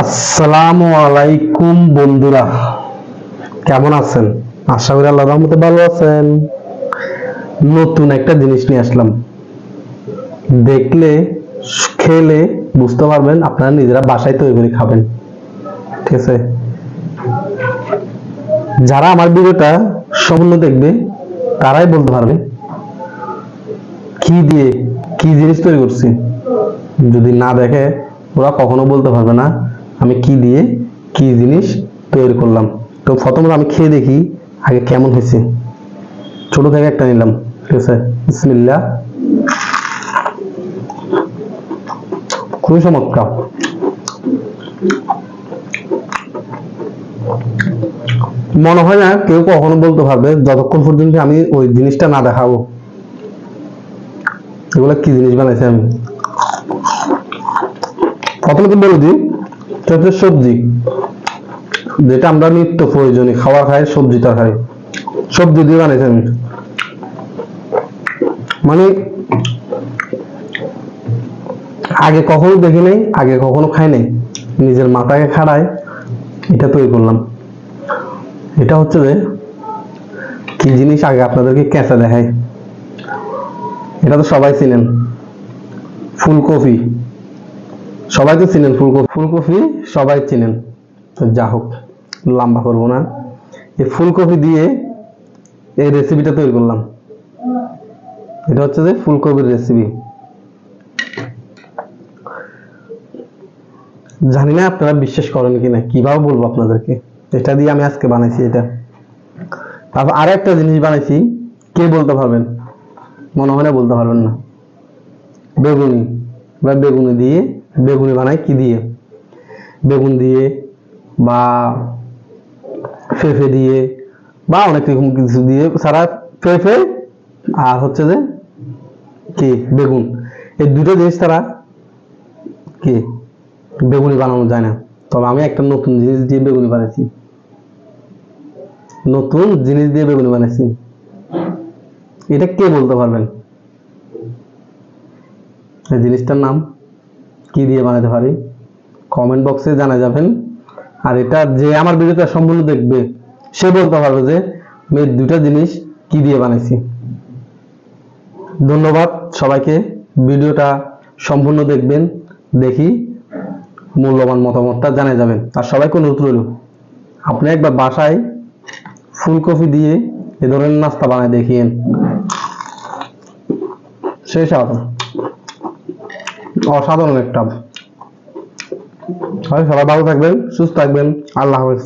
আসসালামু আলাইকুম বন্ধুরা। কেমন আছেন? আশা করি আল্লাহ রহমতে ভালো আছেন। নতুন একটা জিনিস নিয়ে আসলাম। দেখলে, খেলে বুঝতে পারবেন আপনারা নিজেরা বাসায় তৈরি করে খাবেন। ঠিক আছে? যারা আমার ভিডিওটা সম্পূর্ণ দেখবে, তারাই বলতে পারবে, কি দিয়ে কি জিনিস তৈরি করছি। যদি না দেখে, ওরা কখনো বলতে পারবে না। আমি কি দিয়ে কি জিনিস তৈরি করলাম। তো প্রথমত আমি খেয়ে দেখি আগে কেমন হয়েছে। ছোট থেকে একটা নিলাম, ঠিক আছে? বিসমিল্লাহ। খুবই চমৎকার। মনে হয় না কেউ কখনো বলতে পারবে, যতক্ষণ পর্যন্ত আমি ওই জিনিসটা না দেখাবো। এগুলো কি জিনিস বানাইছি আমি? প্রথমে তো বলে দিই এটা হচ্ছে সবজি, যেটা আমরা নিত্য খাবার খাই, সবজি দিয়ে আমি। মানে আগে কখনো দেখি নাই, আগে কখনো খাই নাই। নিজের মাথাকে খাড়ায়, এটা তৈরি করলাম। এটা হচ্ছে যে, কি জিনিস আগে আপনাদেরকে কেঁচা দেখায় এটা তো সবাই চিনেন। ফুলকপি। সবাই তো চিনেন ফুলকপি। ফুলকপি সবাই চিনেন। তো যা হোক, লম্বা করব না। এই ফুলকপি দিয়ে এই রেসিপিটা তৈরি করলাম। এটা হচ্ছে যে ফুলকপির রেসিপি জানি না আপনারা বিশ্বাস করেন কিনা, কীভাবে বলব আপনাদেরকে? এটা দিয়ে আমি আজকে বানাইছি এটা। তারপর আরও একটা জিনিস বানাইছি, কে বলতে পারবেন? মনে হয় না বলতে পারবেন না। বেগুনি। বা বেগুনি দিয়ে বেগুনি বানাই কি দিয়ে? বেগুন দিয়ে বা পেঁপে দিয়ে বা অনেক রকম কিছু দিয়ে সারা পেঁপে আর হচ্ছে যে কি বেগুন। এই দুটো জিনিস তারা কি বেগুনি বানানো যায় না। তবে আমি একটা নতুন জিনিস দিয়ে বেগুনি বানাইছি। নতুন জিনিস দিয়ে বেগুনি বানাইছি। এটা কে বলতে পারবেন? এই জিনিসটার নাম কি দিয়ে বানাতে পারি? কমেন্ট বক্সে জানা যাবেন। আর এটা যে আমার ভিডিওটা সম্পূর্ণ দেখবে, সে বলতে পারবে যে আমি দুটা জিনিস কি দিয়ে বানাইছি? ধন্যবাদ সবাইকে। ভিডিওটা সম্পূর্ণ দেখবেন, দেখি মূল্যবান মতামতটা জানা যাবেন। আর সবাইকে অনুরোধ রইল আপনি একবার বাসায় ফুলকপি দিয়ে এ ধরনের নাস্তা বানায় দেখিয়েন। শেষ আবার অসাধারণ একটা। সবাই ভালো থাকবেন সুস্থ থাকবেন। আল্লাহ হাফেজ।